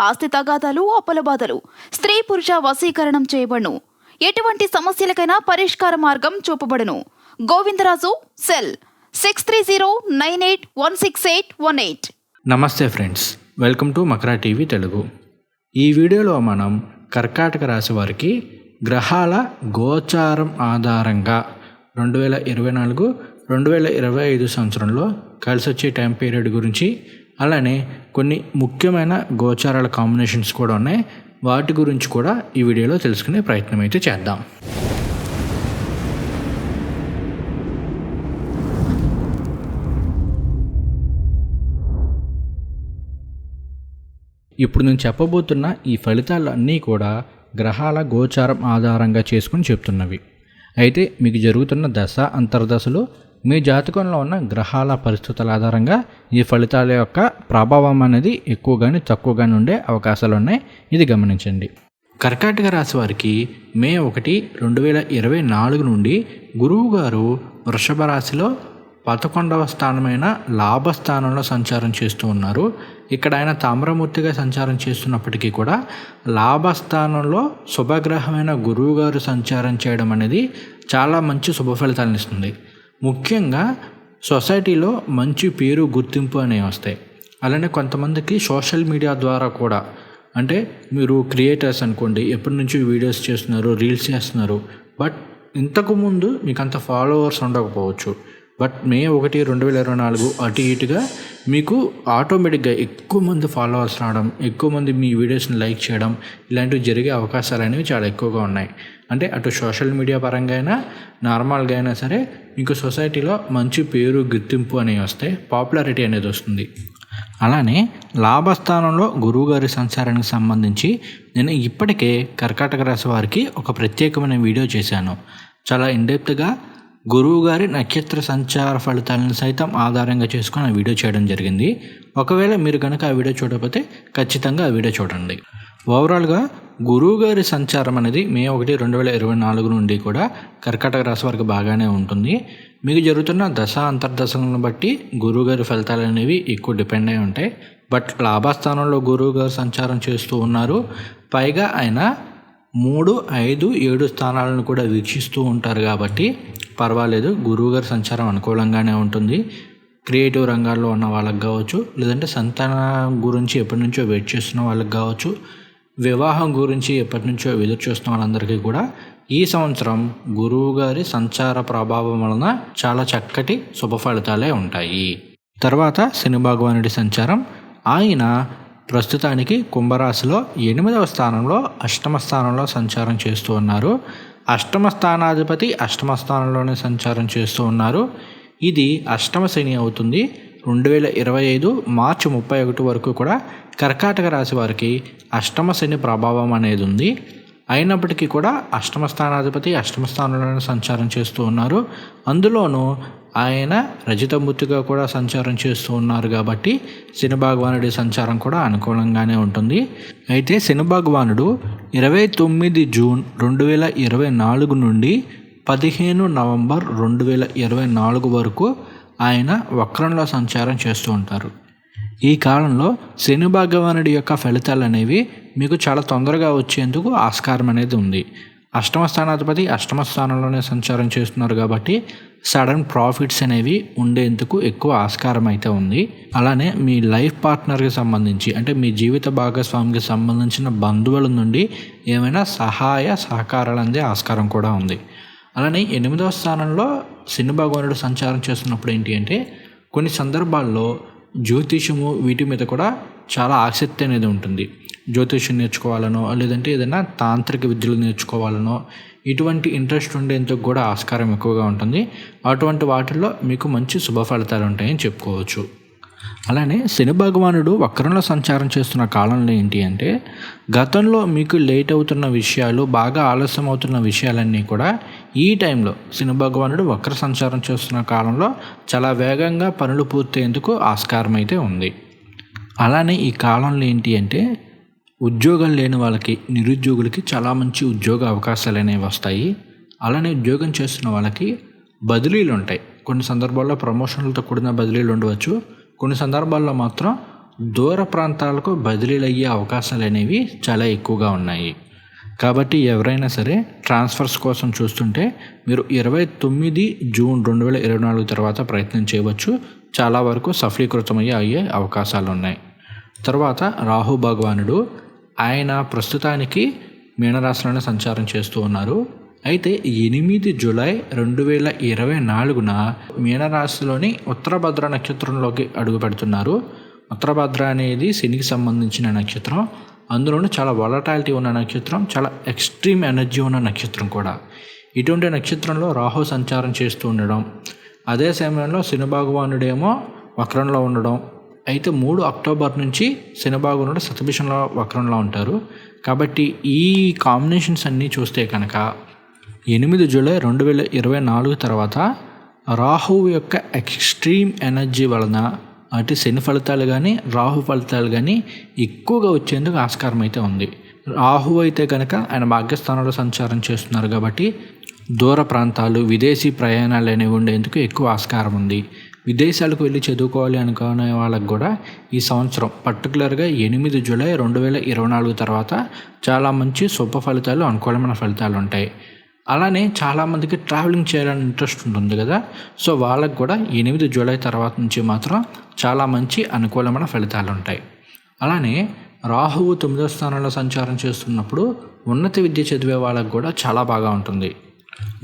ఆస్తి తగాదాలు అప్పుల బాధలు. స్త్రీ పురుష వశీకరణం చేయబడును. ఎటువంటి సమస్యలకైనా పరిష్కార మార్గం చూపబడును. Govindaraju cell. Six three zero nine eight one six eight one eight నమస్తే friends. Welcome to Makara TV Telugu. ఈ వీడియోలో మనం కర్కాటక రాశి వారికి గ్రహాల గోచారం ఆధారంగా రెండు వేల ఇరవై నాలుగు రెండు వేల ఇరవై ఐదు సంవత్సరంలో కలిసి వచ్చే టైం పీరియడ్ గురించి అలానే కొన్ని ముఖ్యమైన గోచారాల కాంబినేషన్స్ కూడా ఉన్నాయి. వాటి గురించి కూడా ఈ వీడియోలో తెలుసుకునే ప్రయత్నం అయితే చేద్దాం. ఇప్పుడు నేను చెప్పబోతున్న ఈ ఫలితాలన్నీ కూడా గ్రహాల గోచారం ఆధారంగా చేసుకుని చెప్తున్నవి. అయితే మీకు జరుగుతున్న దశ అంతర్దశలో మీ జాతకంలో ఉన్న గ్రహాల పరిస్థితుల ఆధారంగా ఈ ఫలితాల యొక్క ప్రభావం అనేది ఎక్కువగాని తక్కువగాని ఉండే అవకాశాలు ఉన్నాయి. ఇది గమనించండి. కర్కాటక రాశి వారికి మే ఒకటి రెండు వేల ఇరవై నాలుగు నుండి గురువు గారు వృషభ రాశిలో పదకొండవ స్థానమైన లాభస్థానంలో సంచారం చేస్తూ ఉన్నారు. ఇక్కడ ఆయన తామ్రమూర్తిగా సంచారం చేస్తున్నప్పటికీ కూడా లాభస్థానంలో శుభగ్రహమైన గురువు గారు సంచారం చేయడం అనేది చాలా మంచి శుభ ఫలితాలను ఇస్తుంది. ముఖ్యంగా సొసైటీలో మంచి పేరు గుర్తింపు అనేవి వస్తాయి. అలానే కొంతమందికి సోషల్ మీడియా ద్వారా కూడా అంటే మీరు క్రియేటర్స్ అనుకోండి ఎప్పటి నుంచి వీడియోస్ చేస్తున్నారు రీల్స్ చేస్తున్నారు బట్ ఇంతకుముందు మీకు అంత ఫాలోవర్స్ ఉండకపోవచ్చు. బట్ మే ఒకటి రెండు వేల ఇరవై నాలుగు అటు ఇటుగా మీకు ఆటోమేటిక్గా ఎక్కువ మంది ఫాలోవర్స్ రావడం ఎక్కువ మంది మీ వీడియోస్ని లైక్ చేయడం ఇలాంటివి జరిగే అవకాశాలు అనేవి చాలా ఎక్కువగా ఉన్నాయి. అంటే అటు సోషల్ మీడియా పరంగా అయినా నార్మల్గా అయినా సరే మీకు సొసైటీలో మంచి పేరు గుర్తింపు అనేవి వస్తాయి పాపులారిటీ అనేది వస్తుంది. అలానే లాభస్థానంలో గురువుగారి సంచారానికి సంబంధించి నేను ఇప్పటికే కర్కాటక రాశి వారికి ఒక ప్రత్యేకమైన వీడియో చేశాను. చాలా ఇండెప్త్గా గురువుగారి నక్షత్ర సంచార ఫలితాలను సైతం ఆధారంగా చేసుకుని ఆ వీడియో చేయడం జరిగింది. ఒకవేళ మీరు కనుక ఆ వీడియో చూడకపోతే ఖచ్చితంగా ఆ వీడియో చూడండి. ఓవరాల్గా గురువుగారి సంచారం అనేది మే ఒకటి రెండు వేల ఇరవై నాలుగు నుండి కూడా కర్కాటక రాశి వరకు బాగానే ఉంటుంది. మీకు జరుగుతున్న దశ అంతర్దశలను బట్టి గురువుగారి ఫలితాలు అనేవి ఎక్కువ డిపెండ్ అయి ఉంటాయి. బట్ లాభస్థానంలో గురువుగారు సంచారం చేస్తూ ఉన్నారు. పైగా ఆయన మూడు ఐదు ఏడు స్థానాలను కూడా వీక్షిస్తూ ఉంటారు కాబట్టి పర్వాలేదు. గురువుగారి సంచారం అనుకూలంగానే ఉంటుంది. క్రియేటివ్ రంగాల్లో ఉన్న వాళ్ళకి కావచ్చు లేదంటే సంతానం గురించి ఎప్పటి నుంచో వెయిట్ చేస్తున్న వాళ్ళకి కావచ్చు వివాహం గురించి ఎప్పటి నుంచో ఎదురు చూస్తున్న వాళ్ళందరికీ కూడా ఈ సంవత్సరం గురువు గారి సంచార ప్రభావం వలన చాలా చక్కటి శుభ ఫలితాలే ఉంటాయి. తర్వాత శని భగవానుడి సంచారం. ఆయన ప్రస్తుతానికి కుంభరాశిలో ఎనిమిదవ స్థానంలో అష్టమ స్థానంలో సంచారం చేస్తూ ఉన్నారు. అష్టమ స్థానాధిపతి అష్టమ స్థానంలోనే సంచారం చేస్తూ ఉన్నారు. ఇది అష్టమ శని అవుతుంది. రెండు వేల ఇరవై ఐదు మార్చి ముప్పై ఒకటి వరకు కూడా కర్కాటక రాశి వారికి అష్టమ శని ప్రభావం అనేది ఉంది. అయినప్పటికీ కూడా అష్టమ స్థానాధిపతి అష్టమ స్థానంలోనే సంచారం చేస్తూ ఉన్నారు. అందులోనూ ఆయన రజితమూర్తిగా కూడా సంచారం చేస్తూ ఉన్నారు కాబట్టి శని భగవానుడి సంచారం కూడా అనుకూలంగానే ఉంటుంది. అయితే శని భగవానుడు ఇరవై తొమ్మిది జూన్ రెండు వేల ఇరవై నాలుగు నుండి పదిహేను నవంబర్ రెండు వేల ఇరవై నాలుగు వరకు ఆయన వక్రంలో సంచారం చేస్తూ ఉంటారు. ఈ కాలంలో శని భగవానుడి యొక్క ఫలితాలు అనేవి మీకు చాలా తొందరగా వచ్చేందుకు ఆస్కారం అనేది ఉంది. అష్టమ స్థానాధిపతి అష్టమ స్థానంలోనే సంచారం చేస్తున్నారు కాబట్టి సడన్ ప్రాఫిట్స్ అనేవి ఉండేందుకు ఎక్కువ ఆస్కారం అయితే ఉంది. అలానే మీ లైఫ్ పార్ట్నర్కి సంబంధించి అంటే మీ జీవిత భాగస్వామికి సంబంధించిన బంధువుల నుండి ఏమైనా సహాయ సహకారాలు అందే ఆస్కారం కూడా ఉంది. అలానే ఎనిమిదవ స్థానంలో శని భగవానుడు సంచారం చేస్తున్నప్పుడు ఏంటి అంటే కొన్ని సందర్భాల్లో జ్యోతిషము వీటి మీద కూడా చాలా ఆసక్తి అనేది ఉంటుంది. జ్యోతిష్యం నేర్చుకోవాలనో లేదంటే ఏదైనా తాంత్రిక విద్యలు నేర్చుకోవాలనో ఇటువంటి ఇంట్రెస్ట్ ఉండేందుకు కూడా ఆస్కారం ఎక్కువగా ఉంటుంది. అటువంటి వాటిల్లో మీకు మంచి శుభ ఫలితాలు ఉంటాయని చెప్పుకోవచ్చు. అలానే శని భగవానుడు వక్రంలో సంచారం చేస్తున్న కాలంలో ఏంటి అంటే గతంలో మీకు లేట్ అవుతున్న విషయాలు బాగా ఆలస్యం అవుతున్న విషయాలన్నీ కూడా ఈ టైంలో శని భగవానుడు వక్ర సంచారం చేస్తున్న కాలంలో చాలా వేగంగా పనులు పూర్తయ్యేందుకు ఆస్కారం అయితే ఉంది. అలానే ఈ కాలంలో ఏంటి అంటే ఉద్యోగం లేని వాళ్ళకి నిరుద్యోగులకి చాలా మంచి ఉద్యోగ అవకాశాలు అనేవి వస్తాయి. అలానే ఉద్యోగం చేస్తున్న వాళ్ళకి బదిలీలు ఉంటాయి. కొన్ని సందర్భాల్లో ప్రమోషన్లతో కూడిన బదిలీలు ఉండవచ్చు. కొన్ని సందర్భాల్లో మాత్రం దూర ప్రాంతాలకు బదిలీలు అయ్యే అవకాశాలు అనేవి చాలా ఎక్కువగా ఉన్నాయి. కాబట్టి ఎవరైనా సరే ట్రాన్స్ఫర్స్ కోసం చూస్తుంటే మీరు ఇరవై తొమ్మిది జూన్ రెండు వేల ఇరవై నాలుగు తర్వాత ప్రయత్నం చేయవచ్చు. చాలా వరకు సఫలీకృతమయ్యే అయ్యే అవకాశాలు ఉన్నాయి తర్వాత రాహు భగవానుడు ఆయన ప్రస్తుతానికి మీనరాశిలోనే సంచారం చేస్తూ ఉన్నారు. అయితే ఎనిమిది జులై రెండు వేల ఇరవై నాలుగున మీనరాశిలోని ఉత్తరభద్ర నక్షత్రంలోకి అడుగు పెడుతున్నారు ఉత్తరభద్ర అనేది శనికి సంబంధించిన నక్షత్రం. అందులోనూ చాలా వలటాలిటీ ఉన్న నక్షత్రం చాలా ఎక్స్ట్రీమ్ ఎనర్జీ ఉన్న నక్షత్రం కూడా. ఇటువంటి నక్షత్రంలో రాహు సంచారం చేస్తూ ఉండడం అదే సమయంలో శనిభాగవానుడేమో వక్రంలో ఉండడం. అయితే మూడు అక్టోబర్ నుంచి శని భగవానుడు శతభిషంలో వక్రంలో ఉంటారు. కాబట్టి ఈ కాంబినేషన్స్ అన్నీ చూస్తే కనుక ఎనిమిది జూలై రెండు వేల ఇరవై నాలుగు తర్వాత రాహువు యొక్క ఎక్స్ట్రీమ్ ఎనర్జీ వలన అటు శని ఫలితాలు కానీ రాహు ఫలితాలు కానీ ఎక్కువగా వచ్చేందుకు ఆస్కారం అయితే ఉంది. రాహు అయితే కనుక ఆయన భాగ్యస్థానంలో సంచారం చేస్తున్నారు కాబట్టి దూర ప్రాంతాలు విదేశీ ప్రయాణాలు అనేవి ఉండేందుకు ఎక్కువ ఆస్కారం ఉంది. విదేశాలకు వెళ్ళి చదువుకోవాలి అనుకునే వాళ్ళకు కూడా ఈ సంవత్సరం పర్టికులర్గా ఎనిమిది జూలై రెండు వేల ఇరవై నాలుగు తర్వాత చాలా మంచి శుభ ఫలితాలు అనుకూలమైన ఫలితాలు ఉంటాయి. అలానే చాలామందికి ట్రావెలింగ్ చేయాలని ఇంట్రెస్ట్ ఉంటుంది కదా. సో వాళ్ళకు కూడా ఎనిమిది జూలై తర్వాత నుంచి మాత్రం చాలా మంచి అనుకూలమైన ఫలితాలు ఉంటాయి. అలానే రాహువు తొమ్మిదో స్థానంలో సంచారం చేస్తున్నప్పుడు ఉన్నత విద్య చదివే వాళ్ళకు కూడా చాలా బాగా ఉంటుంది.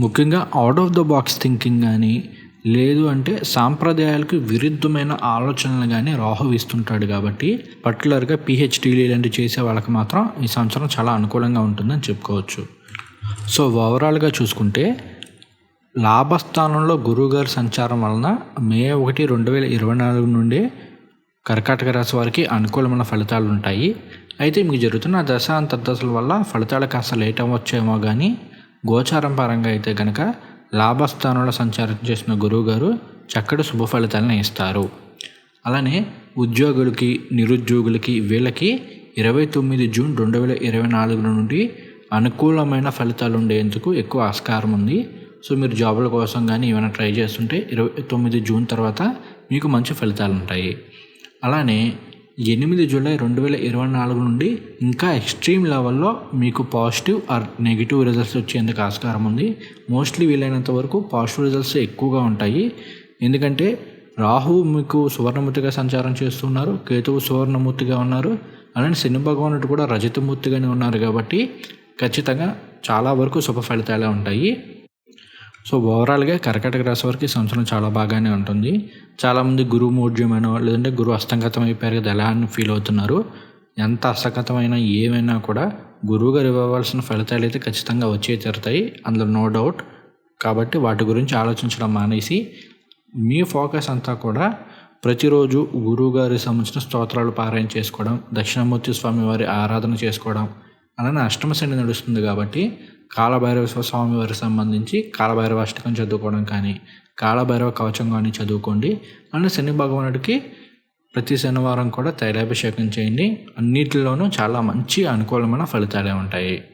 ముఖ్యంగా out of the box thinking కానీ లేదు అంటే సాంప్రదాయాలకు విరుద్ధమైన ఆలోచనలు కానీ రాహు ఇస్తుంటాడు కాబట్టి పర్టికులర్గా పిహెచ్డీలు ఇలాంటివి చేసే వాళ్ళకి మాత్రం ఈ సంవత్సరం చాలా అనుకూలంగా ఉంటుందని చెప్పుకోవచ్చు. సో ఓవరాల్గా చూసుకుంటే లాభస్థానంలో గురువుగారి సంచారం వలన మే ఒకటి రెండు వేల ఇరవై నాలుగు నుండి కర్కాటక రాశి వారికి అనుకూలమైన ఫలితాలు ఉంటాయి. అయితే మీకు జరుగుతున్న దశ అంతర్దశల వల్ల ఫలితాలు కాస్త లేట్ అవ్వచ్చేమో కానీ గోచారం పరంగా అయితే కనుక లాభస్థానంలో సంచారం చేసిన గురువుగారు చక్కటి శుభ ఫలితాలను ఇస్తారు. అలానే ఉద్యోగులకి నిరుద్యోగులకి వీళ్ళకి ఇరవై తొమ్మిది జూన్ రెండు వేల ఇరవై నాలుగు నుండి అనుకూలమైన ఫలితాలు ఉండేందుకు ఎక్కువ ఆస్కారం ఉంది. సో మీరు జాబుల కోసం కానీ ఏమైనా ట్రై చేస్తుంటే ఇరవై తొమ్మిది జూన్ తర్వాత మీకు మంచి ఫలితాలు ఉంటాయి. అలానే ఎనిమిది జూలై రెండు వేల ఇరవై నాలుగు నుండి ఇంకా ఎక్స్ట్రీమ్ లెవెల్లో మీకు పాజిటివ్ ఆర్ నెగిటివ్ రిజల్ట్స్ వచ్చేందుకు ఆస్కారం ఉంది. మోస్ట్లీ వీలైనంత వరకు పాజిటివ్ రిజల్ట్స్ ఎక్కువగా ఉంటాయి. ఎందుకంటే రాహు మీకు సువర్ణమూర్తిగా సంచారం చేస్తున్నారు కేతువు సువర్ణమూర్తిగా ఉన్నారు. అలానే శని భగవానుడు కూడా రజతమూర్తిగానే ఉన్నారు కాబట్టి ఖచ్చితంగా చాలా వరకు శుభ ఫలితాలే ఉంటాయి. సో ఓవరాల్గా కర్కాటక రాశి వారికి సంవత్సరం చాలా బాగానే ఉంటుంది. చాలామంది గురువు లేదంటే గురువు అస్తంగతం అయిపోయారు కదా ఎలా అని ఫీల్ అవుతున్నారు. ఎంత అస్తగతమైన ఏమైనా కూడా గురువు గారు ఇవ్వవలసిన ఫలితాలు అయితే ఖచ్చితంగా వచ్చే తీరుతాయి. అందులో నో డౌట్. కాబట్టి వాటి గురించి ఆలోచించడం మానేసి మీ ఫోకస్ అంతా కూడా ప్రతిరోజు గురువుగారికి సంబంధించిన స్తోత్రాలు పారాయణ చేసుకోవడం దక్షిణమూర్తి స్వామి వారి ఆరాధన చేసుకోవడం అలానే అష్టమ శని నడుస్తుంది కాబట్టి కాలభైరవ స్వామి వారికి సంబంధించి కాలభైరవ అష్టకం చదువుకోవడం కానీ కాలభైరవ కవచం కానీ చదువుకోండి. అలానే శని భగవానుడికి ప్రతి శనివారం కూడా తైలాభిషేకం చేయండి. అన్నిటిలోనూ చాలా మంచి అనుకూలమైన ఫలితాలే ఉంటాయి.